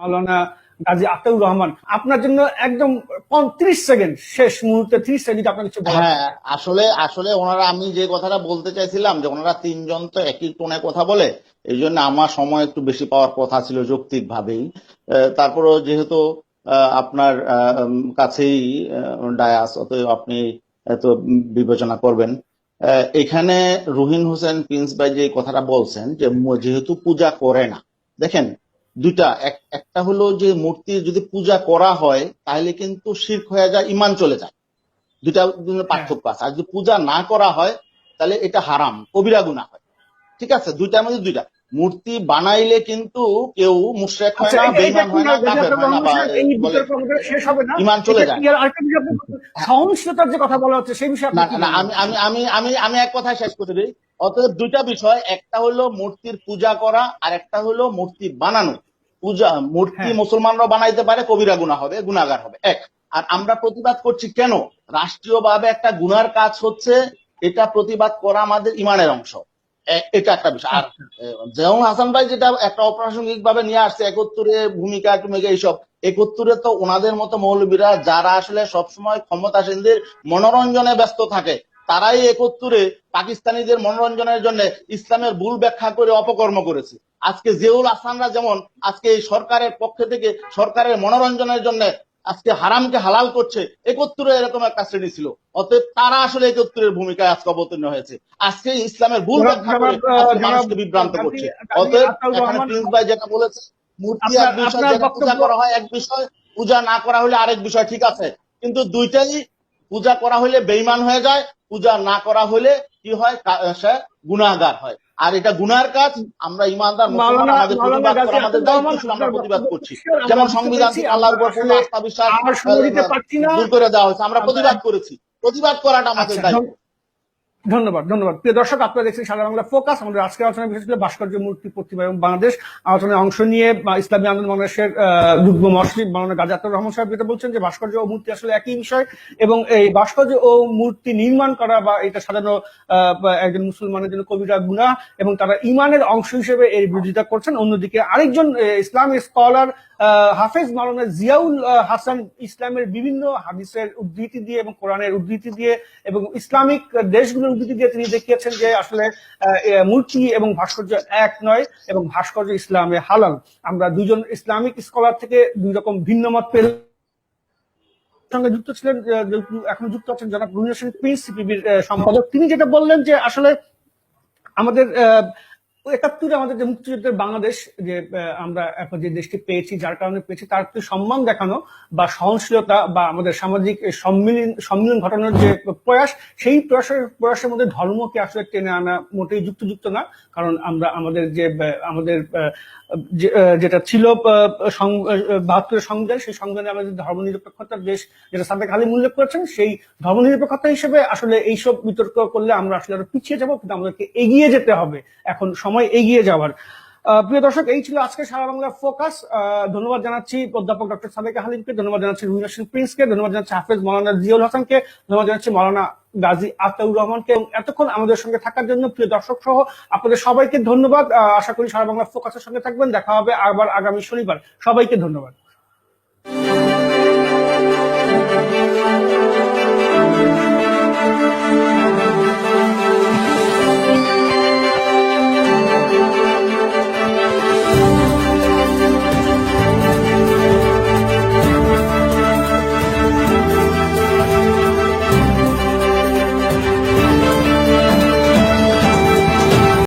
মাওলানা গাজী আতাউর রহমান আপনার জন্য একদম ত্রিশ সেকেন্ড শেষ মুহূর্তে ত্রিশ সেকেন্ড আপনার কিছু হ্যাঁ আসলে আসলে ওনারা আমি যে কথাটা বলতে চাইছিলাম যে ওনারা তিনজন তো একই টোনে কথা বলে এই জন্য আমার সময় একটু বেশি পাওয়ার কথা ছিল যৌক্তিক ভাবেই তারপরও যেহেতু আহ, আপনার আহ, কাছেই ডায়াস অতএব আপনি এত বিবেচনা করবেন। আহ, এখানে রুহিন হোসেন প্রিন্স ভাই যে কথাটা বলছেন যে যেহেতু পূজা করে না দেখেন এক- একটা হলো যে মূর্তি যদি পূজা করা হয় তাহলে কিন্তু শির্ক হয়ে যায় ইমান চলে যায়। দুটো পার্থক্য আছে। আর যদি পূজা না করা হয় তাহলে এটা হারাম কবিরা গুনাহ হয়। ঠিক আছে? দুইটার মধ্যে দুইটা। মূর্তি বানাইলে কিন্তু কেউ মুশরিক হয় আচ্ছা, না বেঈমান হয় না কাফের হয় না বা শেষ হবে না। ইমান চলে যায়। বলুন, সহনশীলতার যে কথা বলা হচ্ছে সেই বিষয়ে না আপনি না আমি আমি আমি আমি আমি এক কথায় শেষ করে দিই। অতএব দুইটা বিষয় একটা হলো মূর্তির পূজা করা আর একটা হলো মূর্তি বানানো। পূজা মূর্তি হ্যাঁ। মুসলমানরা বানাইতে পারে কবিরা গুনাহ হবে গুনাহগার হবে। এক আর আমরা প্রতিবাদ করছি কেন? রাষ্ট্রীয়ভাবে একটা গুনার কাজ হচ্ছে এটা প্রতিবাদ করা আমাদের ইমানের অংশ। এটা একটা বিষয়। আর যেমন হাসান ভাই যেটা একটা অপ্রাসঙ্গিক ভাবে নিয়ে আসছে একত্তরে ভূমিকা টুমিকা এইসব একত্তরে তো ওনাদের মতো মৌলবীরা যারা আসলে সবসময় ক্ষমতাসীনদের মনোরঞ্জনে ব্যস্ত থাকে তারাই একত্তরে পাকিস্তানিদের মনোরঞ্জনের জন্য ইসলামের ভুল ব্যাখ্যা করে অপকর্ম করেছে। আজকে জিয়াউল হাসানরা যেমন আজকে এই সরকারের পক্ষ থেকে সরকারের মনোরঞ্জনের জন্য আজকে হারামকে হালাল করছে একত্তরে এরকম একটা শ্রেণি ছিল। অতএব তারা আসলে একত্তরের ভূমিকায় আজকে অবতীর্ণ হয়েছে। আজকে ইসলামের ভুল ব্যাখ্যা করে মানুষকে বিভ্রান্ত করছে। অতএব এখানে প্রিন্স ভাই যেটা বলেছে মূর্তি এক বিষয় যেটা পূজা করা হয় এক বিষয় পূজা না করা হলে আরেক বিষয় ঠিক আছে। কিন্তু দুইটাই পূজা করা হলে বেইমান হয়ে যায় পূজা না করা হলে কি হয়? সে গুণাগার হয়। আর এটা গুনার কাজ আমরা ইমানদার মুসলমান আমাদের প্রতিবাদ করা আমাদের দায়িত্ব আমরা প্রতিবাদ করছি। যেমন সংবিধান থেকে আল্লাহর উপর আমরা পূর্ণ আস্থা বিশ্বাস। দূর করে দেওয়া হয়েছে আমরা প্রতিবাদ করেছি। প্রতিবাদ করাটা আমাদের আচ্ছা, দায়িত্ব। ধন্যবাদ ধন্যবাদ। প্রিয় দর্শক, আপনারা দেখছেন সাদা বাংলা ফোকাস। আমাদের আজকের আলোচনা বিশেষ করে ভাস্কর্য মূর্তি প্রতিভা এবং বাংলাদেশ আলোচনায় অংশ নিয়ে ইসলামী আন্দোলন বাংলাদেশের যুগ্ম মসজিদ মাওলানা গাজী আতাউর রহমান সাহেব যেটা বলছেন যে ভাস্কর্য ও মূর্তি আসলে একই বিষয় এবং এই ভাস্কর্য ও মূর্তি নির্মাণ করা বা এটা সাজানো একজন মুসলমানের জন্য কবিরা গুনাহ এবং তারা ইমানের অংশ হিসেবে এর বিরোধিতা করছেন। অন্যদিকে আরেকজন ইসলামী স্কলার হাফেজ মাওলানা জিয়াউল হাসান ইসলামের বিভিন্ন হাদিসের উদ্ধৃতি দিয়ে এবং কোরআনের উদ্ধৃতি দিয়ে এবং ইসলামিক দেশগুলোর উদ্ধৃতি দিয়ে তিনি দেখিয়েছেন যে আসলে মূর্তি এবং ভাস্কর্য এক নয় এবং ভাস্কর্য ইসলামে হালাল। আমরা দুজন ইসলামিক স্কলার থেকে দুই রকম ভিন্ন মত পেল সঙ্গে যুক্ত ছিলেন এখন যুক্ত আছেন জনাব রুনিয়া সিং পিস সম্পাদক। তিনি যেটা বললেন যে আসলে আমাদের আহ, একাত্তরে আমাদের যে মুক্তিযুদ্ধের বাংলাদেশ যে আমরা এখন যে দেশটি পেয়েছি, যার কারণে পেয়েছি, তার প্রতি সম্মান দেখানো বা সহনশীলতা বা আমাদের সামাজিক সম্মিলন সম্মিলন ঘটানোর যে প্রয়াস, সেই প্রয়াসের প্রয়াসের মধ্যে ধর্মকে আসলে টেনে আনা মোটেই যুক্তযুক্ত না। কারণ আমরা আমাদের যে আমাদের যেটা ছিল বাহাত্তরের সংবিধান, সেই সংবিধানে আমাদের ধর্ম নিরপেক্ষতার দেশ, যেটা সাদেক হালিম উল্লেখ করেছেন, সেই ধর্ম নিরপেক্ষতা হিসেবে আসলে এইসব বিতর্ক করলে আমরা আসলে আরও পিছিয়ে যাব, কিন্তু আমাদেরকে এগিয়ে যেতে হবে। এখন সময় এগিয়ে যাওয়ার। প্রিয় দর্শক, এই ছিল আজকে সারা বাংলা ফোকাস। ধন্যবাদ জানাচ্ছি অধ্যাপক ডক্টর সাদেক হালিমকে ধন্যবাদ জানাচ্ছি রুহিন হোসেন প্রিন্সকে, ধন্যবাদ জানাচ্ছি হাফেজ মৌলানা জিয়াউল হাসানকে, ধন্যবাদ জানাচ্ছি মৌলানা গাজী আতাউর রহমানকে এবং এতক্ষণ আমাদের সঙ্গে থাকার জন্য প্রিয় দর্শক সহ আপনাদের সবাইকে ধন্যবাদ। আশা করি সারা বাংলা ফোকাসের সঙ্গে থাকবেন। দেখা হবে আবার আগামী শনিবার। সবাইকে ধন্যবাদ।